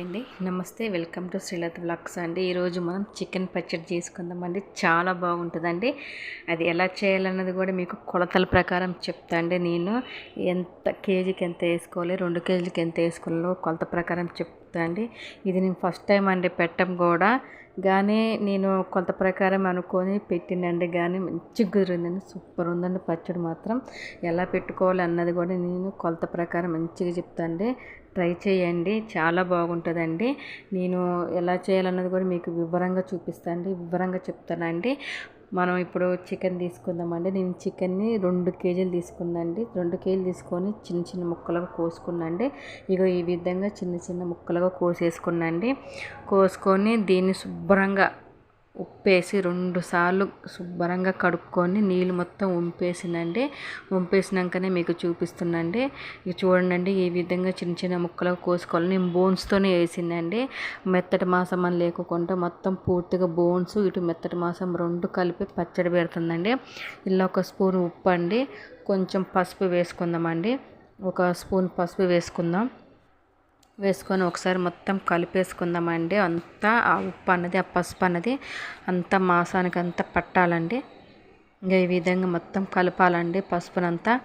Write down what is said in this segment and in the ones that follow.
అండి. నమస్తే welcome to Srilatha blogs అండి. ఈరోజు మనం చికెన్ పచ్చడి చేసుకుందామండి. చాలా బాగుంటుందండి. అది ఎలా చేయాలన్నది కూడా మీకు కొలతల ప్రకారం చెప్తా అండి నేను. ఎంత కేజీకి ఎంత వేసుకోవాలి రెండు కేజీలకి ఎంత వేసుకోవాలో కొలత ప్రకారం చెప్తా అండి. ఇది నేను ఫస్ట్ టైం అండి పెట్టం కూడా. కానీ నేను కొంత ప్రకారం అనుకొని పెట్టినండి కానీ మంచి కుదిరిందండి. సూపర్ ఉందండి పచ్చడి మాత్రం. ఎలా పెట్టుకోవాలి అన్నది కూడా నేను కొలత ప్రకారం మంచిగా చెప్తాండి ట్రై చేయండి. చాలా బాగుంటుందండి. నేను ఎలా చేయాలన్నది కూడా మీకు వివరంగా చూపిస్తాను వివరంగా చెప్తానండి. మనం ఇప్పుడు చికెన్ తీసుకుందామండి. నేను చికెన్ని రెండు కేజీలు తీసుకుందండి. రెండు కేజీలు తీసుకొని చిన్న చిన్న ముక్కలుగా కోసుకున్నాండి ఇగో ఈ విధంగా చిన్న చిన్న ముక్కలుగా కోసేసుకున్నాండి కోసుకొని దీన్ని శుభ్రంగా ఉప్పేసి రెండుసార్లు శుభ్రంగా కడుక్కొని నీళ్ళు మొత్తం ఉంపేసిందండి ఉంపేసినాకనే మీకు చూపిస్తుందండి ఇక చూడండి ఈ విధంగా చిన్న చిన్న ముక్కలు కోసుకోవాలి. నేను బోన్స్తోనే వేసిందండి. మెత్తటి మాసం అని లేకుండా మొత్తం పూర్తిగా బోన్స్ ఇటు మెత్తటి మాసం రెండు కలిపి పచ్చడి పెడుతుందండి. ఇలా ఒక స్పూన్ ఉప్పు అండి కొంచెం పసుపు వేసుకుందామండి. ఒక స్పూన్ పసుపు వేసుకుందాం. వేసుకొని ఒకసారి మొత్తం కలిపేసుకుందామండి. అంతా ఆ ఉప్పు అన్నది ఆ పసుపు అన్నది అంతా మాసానికి అంతా పట్టాలండి. ఇంకా ఈ విధంగా మొత్తం కలపాలండి పసుపునంతా.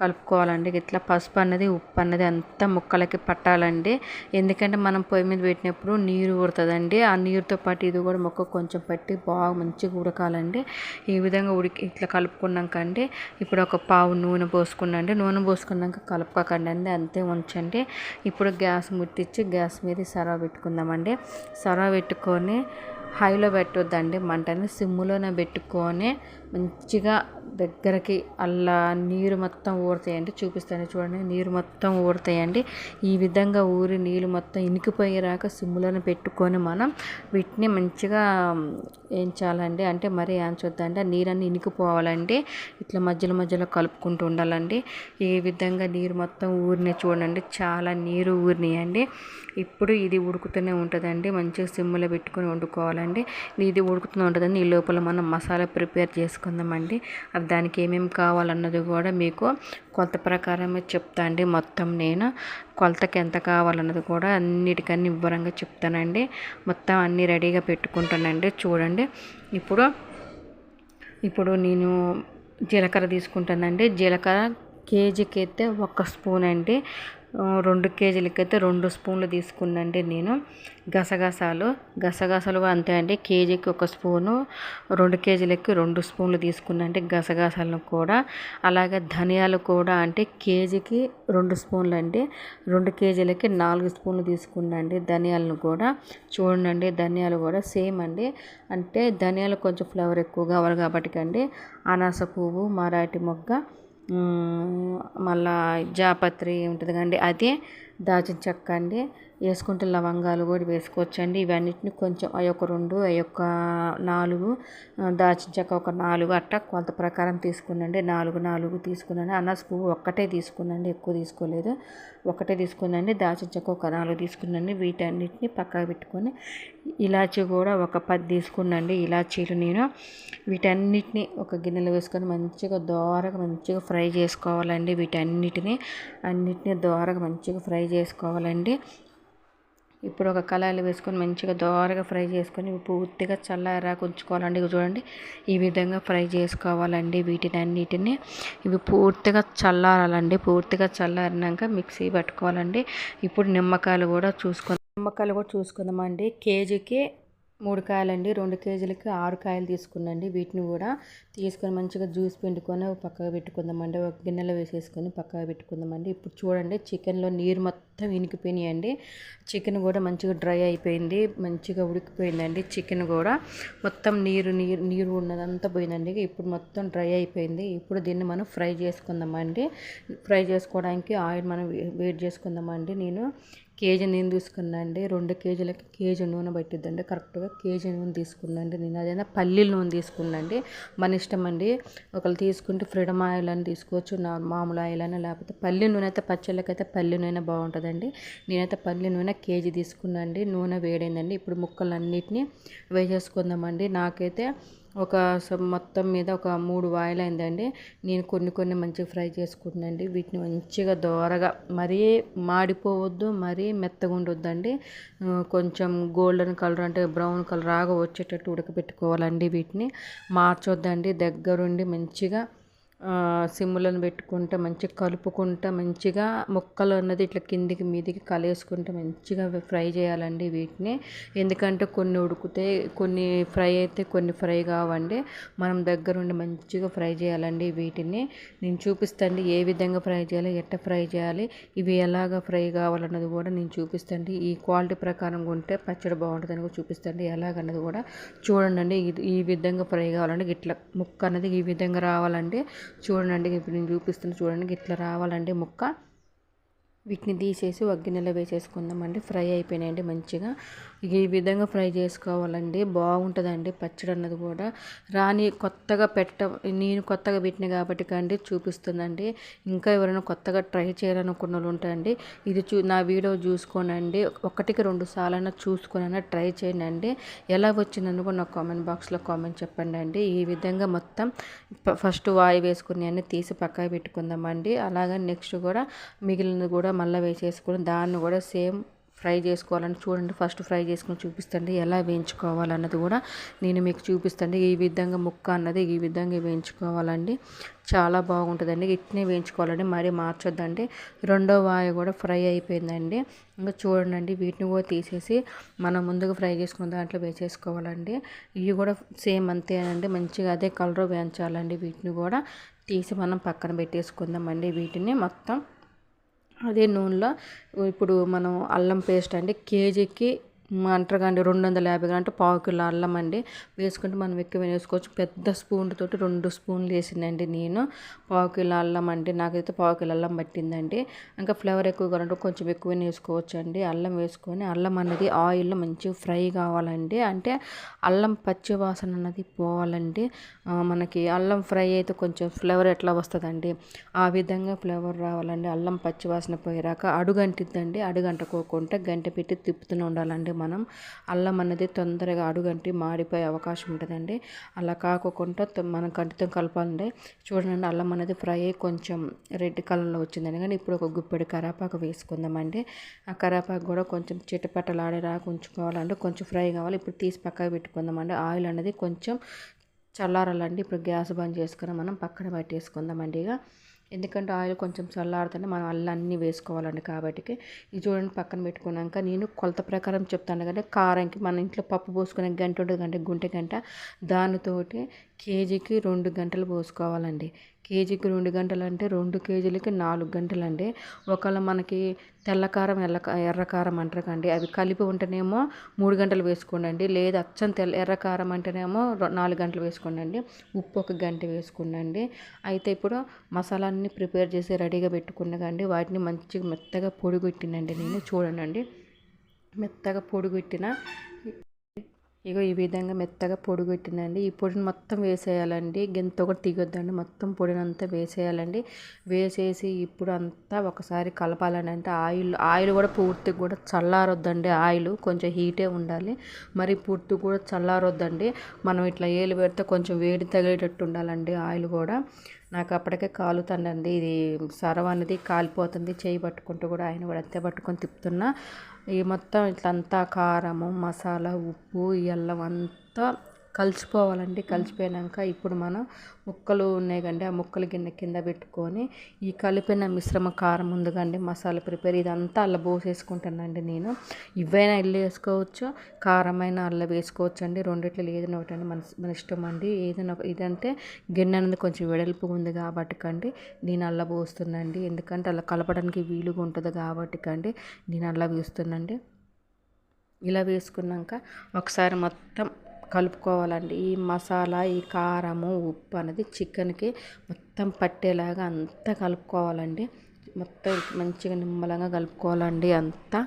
కలుపుకోవాలండి. ఇట్లా పసుపు అన్నది ఉప్పు అన్నది అంతా ముక్కలకి పట్టాలండి. ఎందుకంటే మనం పొయ్యి మీద పెట్టినప్పుడు నీరు ఉడుతుందండి ఆ నీరుతో పాటు ఇది కూడా మొక్క కొంచెం పట్టి బాగా మంచిగా ఉడకాలండి. ఈ విధంగా ఉడికి ఇట్లా కలుపుకున్నాక అండి ఇప్పుడు ఒక పావు నూనె పోసుకున్నాండి. నూనె పోసుకున్నాక కలుపుకోకండి అండి. అంతే ఉంచండి. ఇప్పుడు గ్యాస్ ముట్టించి గ్యాస్ మీద సరవ పెట్టుకుందామండి. సరవ పెట్టుకొని హైలో పెట్టొద్దండి. మంటని సిమ్ములోనే పెట్టుకొని మంచిగా దగ్గరకి అలా నీరు మొత్తం ఊరుతాయండి. చూపిస్తాను చూడండి. నీరు మొత్తం ఊరుతాయండి. ఈ విధంగా ఊరి నీళ్ళు మొత్తం ఇనికిపోయేరాక సిమ్లోనే పెట్టుకొని మనం వీటిని మంచిగా వేయించాలండి అంటే మరీ ఏంచొద్దండి ఆ నీరన్నీ ఇనికిపోవాలండి. ఇట్లా మధ్యలో మధ్యలో కలుపుకుంటూ ఉండాలండి. ఈ విధంగా నీరు మొత్తం ఊరిని చూడండి. చాలా నీరు ఊరినాయండి. ఇప్పుడు ఇది ఉడుకుతూనే ఉంటుందండి. మంచిగా సిమ్లో పెట్టుకొని వండుకోవాలండి. ఇది ఉడుకుతూ ఉంటుందండి ఈ లోపల మనం మసాలా ప్రిపేర్ చేసుకుందామండి. అది దానికి ఏమేమి కావాలన్నది కూడా మీకు కొలత ప్రకారమే చెప్తా అండి. మొత్తం నేను కొలతకి ఎంత కావాలన్నది కూడా అన్నిటికన్నీ వివరంగా చెప్తానండి. మొత్తం అన్నీ రెడీగా పెట్టుకుంటానండి. చూడండి. ఇప్పుడు ఇప్పుడు నేను జీలకర్ర తీసుకుంటానండి. జీలకర్ర కేజీకి అయితే ఒక స్పూన్ అండి. రెండు కేజీలకి అయితే రెండు స్పూన్లు తీసుకున్నండి నేను గసగసాలు. గసగసాలు అంతే అండి. కేజీకి ఒక స్పూను రెండు కేజీలకి రెండు స్పూన్లు తీసుకున్నండి గసగసాలను కూడా. అలాగే ధనియాలు కూడా అంటే కేజీకి రెండు స్పూన్లు అండి రెండు కేజీలకి నాలుగు స్పూన్లు తీసుకున్నండి ధనియాలను కూడా. చూడండి ధనియాలు కూడా సేమ్ అండి. అంటే ధనియాలు కొంచెం ఫ్లేవర్ ఎక్కువ కావాలి కాబట్టి అండి అనాస పువ్వు మరాఠీ మొగ్గ మళ్ళా జాపత్రి ఉంటుంది కండి అది దాచిన చెక్క అండి. వేసుకుంటే లవంగాలు కూడా వేసుకోవచ్చండి. ఇవన్నిటిని కొంచెం ఆ యొక్క రెండు ఆ యొక్క నాలుగు దాచిన చెక్క ఒక నాలుగు అట్ట కొంత ప్రకారం తీసుకున్నండి నాలుగు నాలుగు తీసుకున్నాను. అన్న పువ్వు ఒక్కటే తీసుకున్నాండి ఎక్కువ తీసుకోలేదు. ఒకటే తీసుకున్నాండి దాచిన చెక్క ఒక నాలుగు తీసుకున్నాండి వీటన్నిటిని పక్కకు పెట్టుకొని ఇలాచీ కూడా ఒక పది తీసుకున్నాండి ఇలాచీలు నేను. వీటన్నిటిని ఒక గిన్నెలో వేసుకొని మంచిగా దోరగా మంచిగా ఫ్రై చేసుకోవాలండి వీటన్నిటిని. అన్నిటిని దోరగా మంచిగా ఫ్రై చేసుకోవాలండి. ఇప్పుడు ఒక కళాయిలు వేసుకొని మంచిగా దోరగా ఫ్రై చేసుకొని పూర్తిగా చల్లారాక ఉంచుకోవాలండి చూడండి ఈ విధంగా ఫ్రై చేసుకోవాలండి వీటిని అన్నిటిని ఇవి పూర్తిగా చల్లారాలండి. పూర్తిగా చల్లారినాక మిక్సీ పట్టుకోవాలండి. ఇప్పుడు నిమ్మకాయలు కూడా చూసుకొని నిమ్మకాయలు కూడా చూసుకుందామండి. కేజీకి మూడు కాయలండి. రెండు కేజీలకి ఆరు కాయలు తీసుకున్నండి వీటిని కూడా తీసుకొని మంచిగా జ్యూస్ పిండుకొని పక్కగా పెట్టుకుందామండి. ఒక గిన్నెలో వేసేసుకొని పక్కగా పెట్టుకుందామండి. ఇప్పుడు చూడండి చికెన్లో నీరు మొత్తం ఇనికిపోయినాయండి. చికెన్ కూడా మంచిగా డ్రై అయిపోయింది. మంచిగా ఉడికిపోయిందండి. చికెన్ కూడా మొత్తం నీరు నీరు నీరు ఉన్నదంతా పోయిందండి. ఇప్పుడు మొత్తం డ్రై అయిపోయింది. ఇప్పుడు దీన్ని మనం ఫ్రై చేసుకుందామండి. ఫ్రై చేసుకోవడానికి ఆయిల్ మనం వేడి చేసుకుందామండి. నేను కేజీ నేను తీసుకున్నాండి. రెండు కేజీలకి కేజీ నూనె పట్టిద్దండి. కరెక్ట్గా కేజీ నూనె తీసుకున్నాండి. నేను అదైనా పల్లీల నూనె తీసుకున్నాండి. మన ఇష్టం అండి. ఒకళ్ళు తీసుకుంటే ఫ్రీడమ్ ఆయిల్ అని తీసుకోవచ్చు. నా మామూలు ఆయిల్ అని లేకపోతే పల్లి నూనె అయితే పచ్చళ్ళకైతే పల్లి నూనె బాగుంటుందండి. నేనైతే పల్లి నూనె కేజీ తీసుకున్నాండి. నూనె వేడైందండి. ఇప్పుడు ముక్కలన్నిటిని వేసేసుకుందామండి. నాకైతే ఒక మొత్తం మీద ఒక మూడు వాయిల్ అయిందండి నేను కొన్ని కొన్ని మంచిగా ఫ్రై చేసుకుంటున్నాండి వీటిని మంచిగా దోరగా మరీ మాడిపోవద్దు మరీ మెత్తగా ఉండొద్దండి. కొంచెం గోల్డెన్ కలర్ అంటే బ్రౌన్ కలర్ రాగా వచ్చేటట్టు ఉడకబెట్టుకోవాలండి వీటిని. మార్చొద్దండి దగ్గరుండి మంచిగా సిమ్లను పెట్టుకుంటా మంచిగా కలుపుకుంటా మంచిగా ముక్కలు అన్నది ఇట్లా కిందికి మీదికి కలేసుకుంటా మంచిగా ఫ్రై చేయాలండి వీటిని. ఎందుకంటే కొన్ని ఉడికితే కొన్ని ఫ్రై అయితే కొన్ని ఫ్రై కావండి. మనం దగ్గరుండి మంచిగా ఫ్రై చేయాలండి వీటిని. నేను చూపిస్తాండి ఏ విధంగా ఫ్రై చేయాలి ఎట్ట ఫ్రై చేయాలి ఇవి ఎలాగ ఫ్రై కావాలన్నది కూడా నేను చూపిస్తాండి. ఈ క్వాలిటీ ప్రకారం ఉంటే పచ్చడి బాగుంటుందని కూడా చూపిస్తాండి. ఎలాగన్నది కూడా చూడండి ఈ విధంగా ఫ్రై కావాలండి. ఇట్లా ముక్క అనేది ఈ విధంగా రావాలండి. చూడండి ఇప్పుడు నేను చూపిస్తున్న చూడండి ఇట్లా రావాలండి ముక్క వీటిని తీసేసి గిన్నెలో వేసేసుకుందామండి. ఫ్రై అయిపోయినాయండి మంచిగా. ఈ విధంగా ఫ్రై చేసుకోవాలండి. బాగుంటుందండి పచ్చడి అన్నది కూడా. రాని కొత్తగా పెట్ట నేను కొత్తగా పెట్టిన కాబట్టి కండి చూపిస్తుందండి. ఇంకా ఎవరైనా కొత్తగా ట్రై చేయాలనుకున్న వాళ్ళు ఉంటాయండి ఇది చూ నా వీడియో చూసుకోనండి. ఒకటికి రెండు సార్లైనా చూసుకునైనా ట్రై చేయండి ఎలా వచ్చిందని కూడా నాకు కామెంట్ బాక్స్లో కామెంట్ చెప్పండి అండి ఈ విధంగా మొత్తం ఫస్ట్ వాయి వేసుకుని అన్నీ తీసి పక్కన పెట్టుకుందామండి. అలాగే నెక్స్ట్ కూడా మిగిలినది కూడా మళ్ళీ వేసేసుకుని దాన్ని కూడా సేమ్ ఫ్రై చేసుకోవాలని చూడండి. ఫస్ట్ ఫ్రై చేసుకుని చూపిస్తండి. ఎలా వేయించుకోవాలన్నది కూడా నేను మీకు చూపిస్తాండి. ఈ విధంగా ముక్క అన్నది ఈ విధంగా వేయించుకోవాలండి. చాలా బాగుంటుందండి. ఇట్నే వేయించుకోవాలండి. మరీ మార్చొద్దండి. రెండో వాయి కూడా ఫ్రై అయిపోయిందండి. ఇంకా చూడండి. వీటిని కూడా తీసేసి మనం ముందుగా ఫ్రై చేసుకున్న దాంట్లో వేసేసుకోవాలండి. ఇవి కూడా సేమ్ అంతేనండి. మంచిగా అదే కలర్ వేయించాలండి. వీటిని కూడా తీసి మనం పక్కన పెట్టేసుకుందామండి. వీటిని మొత్తం అదే నూనెలో ఇప్పుడు మనం అల్లం పేస్ట్ అండి కేజీకి అంటారు కానీ రెండు వందల యాభై అంటే పావు కిలో అల్లం అండి. వేసుకుంటే మనం ఎక్కువ వేసుకోవచ్చు. పెద్ద స్పూన్ తోటి రెండు స్పూన్లు వేసిందండి నేను. పావు కిలో అల్లం అండి. నాకైతే పావు కిలో అల్లం పట్టిందండి. ఇంకా ఫ్లేవర్ ఎక్కువ కావాలంటే కొంచెం ఎక్కువ వేసుకోవచ్చు అండి అల్లం వేసుకొని అల్లం అన్నది ఆయిల్లో మంచిగా ఫ్రై కావాలండి. అంటే అల్లం పచ్చి వాసన అన్నది పోవాలండి. మనకి అల్లం ఫ్రై అయితే కొంచెం ఫ్లేవర్ ఎట్లా వస్తుందండి? ఆ విధంగా ఫ్లేవర్ రావాలండి. అల్లం పచ్చి వాసన పోయాక అడుగంటిద్దండి. అడుగంటకోకుండా గంట పెట్టి తిప్పుతూనే ఉండాలండి మనం అల్లం అనేది తొందరగా అడుగంటి మాడిపోయే అవకాశం ఉంటుందండి. అలా కాకుండా మనం కంటితో కలపాలండి చూడండి అల్లం అనేది ఫ్రై అయ్యి కొంచెం రెడ్ కలర్లో వచ్చిందండి కానీ ఇప్పుడు ఒక గుప్పెడు కరాపాకు వేసుకుందామండి. ఆ కరాపాకు కూడా కొంచెం చిటపట్టలాడేలాగా ఉంచుకోవాలంటే కొంచెం ఫ్రై కావాలి. ఇప్పుడు తీసి పక్కకు పెట్టుకుందామండి. ఆయిల్ అనేది కొంచెం చల్లారాలండి. ఇప్పుడు గ్యాస్ బంద్ చేసుకుని మనం పక్కన పెట్టేసుకుందామండి ఇక. ఎందుకంటే ఆయిల్ కొంచెం చల్లారుతుంటే మనం అల్లం అన్నీ వేసుకోవాలండి కాబట్టి ఇది చూడండి పక్కన పెట్టుకున్నాక నేను కొలత ప్రకారం చెప్తాను కదా కారంకి మన ఇంట్లో పప్పు పోసుకునే గంట ఉంటుంది అంటే గుంటె గంట. దానితోటి కేజీకి రెండు గంటలు పోసుకోవాలండి. కేజీకి రెండు గంటలు అంటే రెండు కేజీలకి నాలుగు గంటలు అండి ఒకవేళ మనకి తెల్లకారం ఎల్ల ఎర్రకారం అంటారు కండి అవి కలిపి ఉంటేనేమో మూడు గంటలు వేసుకోండి లేదు అచ్చం తెల్ల ఎర్రకారం అంటేనేమో నాలుగు గంటలు వేసుకోండి ఉప్పు ఒక గంట వేసుకోండి అయితే ఇప్పుడు మసాలాన్ని ప్రిపేర్ చేసి రెడీగా పెట్టుకున్నాకండి. వాటిని మంచిగా మెత్తగా పొడిగొట్టినండి నేను. చూడండి మెత్తగా పొడిగొట్టిన ఇగో ఈ విధంగా మెత్తగా పొడి పెట్టినండి ఈ పొడిని మొత్తం వేసేయాలండి. గింత ఒకటి తీగొద్దండి మొత్తం పొడిని అంతా వేసేయాలండి. వేసేసి ఇప్పుడు అంతా ఒకసారి కలపాలని అంటే ఆయిల్ ఆయిల్ కూడా పూర్తిగా కూడా చల్లారొద్దండి ఆయిల్. కొంచెం హీటే ఉండాలి. మరి పూర్తి కూడా చల్లారొద్దండి. మనం ఇట్లా ఏలు పెడితే కొంచెం వేడి తగిలేటట్టు ఉండాలండి ఆయిల్ కూడా. నాకు అప్పటికే కాలుతుందండి ఇది సరవ అనేది కాలిపోతుంది. చేయి పట్టుకుంటూ కూడా ఆయన కూడా అంతే పట్టుకొని తిప్పుతున్నా. ఈ మొత్తం ఇట్లంతా కారము మసాలా ఉప్పు ఈ అల్లం అంతా కలిసిపోవాలండి కలిసిపోయాక ఇప్పుడు మనం ముక్కలు ఉన్నాయి కండి ఆ ముక్కలు గిన్నె కింద పెట్టుకొని ఈ కలిపిన మిశ్రమ కారం ఉంది కండి మసాలా ప్రిపేర్ ఇదంతా అల్ల పోసేసుకుంటానండి నేను. ఇవైనా ఇల్లు వేసుకోవచ్చు కారమైన అల్ల వేసుకోవచ్చు అండి రెండిట్లో ఏదైనా ఒకటి మన మన ఇష్టం అండి. ఏదైనా ఇదంటే గిన్నె అనేది కొంచెం వెడల్పు ఉంది కాబట్టి కండి నేను అల్ల పోస్తుందండి. ఎందుకంటే అలా కలపడానికి వీలుగా ఉంటుంది కాబట్టి కండి నేను అల్ల వేస్తున్నాండి ఇలా వేసుకున్నాక ఒకసారి మొత్తం కలుపుకోవాలండి. ఈ మసాలా ఈ కారము ఉప్పు అనేది చికెన్కి మొత్తం పట్టేలాగా అంతా కలుపుకోవాలండి. మొత్తం మంచిగా నిమ్మలంగా కలుపుకోవాలండి అంతా.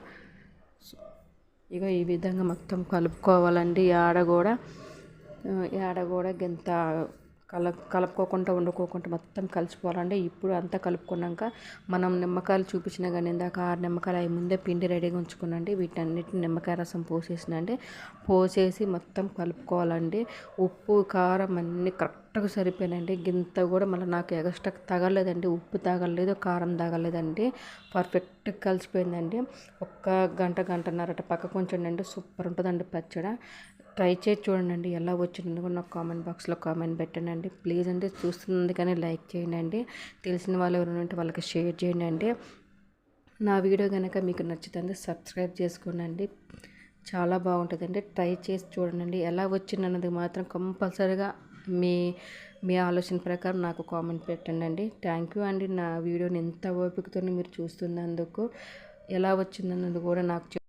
ఇక ఈ విధంగా మొత్తం కలుపుకోవాలండి. ఆడ కూడా ఆడ కూడా గింత కల కలుపుకోకుండా వండుకోకుండా మొత్తం కలిసిపోవాలండి. ఇప్పుడు అంతా కలుపుకున్నాక మనం నిమ్మకాయలు చూపించిన కానీ ఇందాక ఆరు నిమ్మకాయలు అవి ముందే పిండి రెడీగా ఉంచుకున్నాండి. వీటన్నిటిని నిమ్మకాయ రసం పోసేసినండి. పోసేసి మొత్తం కలుపుకోవాలండి. ఉప్పు కారం అన్నీ కరెక్ట్గా సరిపోయినండి గింత కూడా మళ్ళీ నాకు ఎగస్ట్రా తగలేదండి ఉప్పు తగలేదు కారం తగలేదండి పర్ఫెక్ట్గా కలిసిపోయిందండి. ఒక్క గంట గంటన్నర పక్కకు ఉంచండి సూపర్ ఉంటుందండి పచ్చడి. ట్రై చేసి చూడండి ఎలా వచ్చిందో నాకు కామెంట్ బాక్స్లో కామెంట్ పెట్టండి. ప్లీజ్ అండి చూస్తుంది కానీ లైక్ చేయండి. తెలిసిన వాళ్ళు ఎవరైనా ఉంటే వాళ్ళకి షేర్ చేయండి. నా వీడియో కనుక మీకు నచ్చుతుంది సబ్స్క్రైబ్ చేసుకోండి చాలా బాగుంటుందండి. ట్రై చేసి చూడండి ఎలా వచ్చిందన్నది మాత్రం కంపల్సరీగా మీ మీ ఆలోచన ప్రకారం నాకు కామెంట్ పెట్టండి. అండి థ్యాంక్ యూ అండి. నా వీడియోని ఎంత ఓపికతో మీరు చూస్తున్నందుకు ఎలా వచ్చిందన్నది కూడా నాకు